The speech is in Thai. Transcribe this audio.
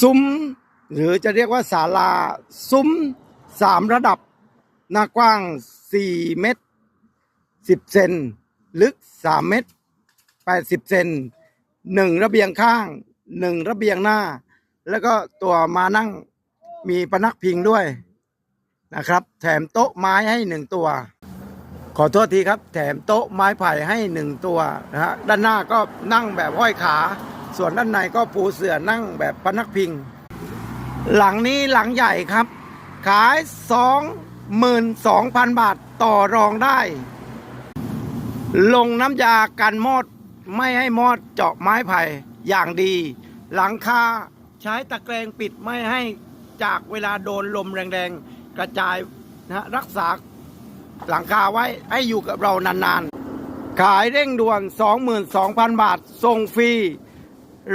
ซุ้ม หรือจะเรียกว่าศาลา ซุ้มสามระดับ หน้ากว้าง4เมตร10เซนลึก3เมตร80เซนหนึ่งระเบียงข้างหนึ่งระเบียงหน้า แล้วก็ตัวมานั่งมีปนักพิงด้วยนะครับ แถมโต๊ะไม้ให้หนึ่งตัว ขอโทษทีครับ แถมโต๊ะไม้ไผ่ให้หนึ่งตัวนะฮะด้านหน้าก็นั่งแบบห้อยขา ส่วนด้านในก็ปูเสื่อนั่งแบบพนักพิง หลังนี้หลังใหญ่ครับ ขาย 22,000 บาทต่อรองได้ ลงน้ำยากันมอดไม่ให้มอดเจาะไม้ไผ่อย่างดี หลังคาใช้ตะแกรงปิดไม่ให้จากเวลาโดนลมแรงๆ กระจายนะฮะรักษาหลังคาไว้ให้อยู่กับเรานานๆ ขายเร่งด่วน 22,000 บาทส่งฟรี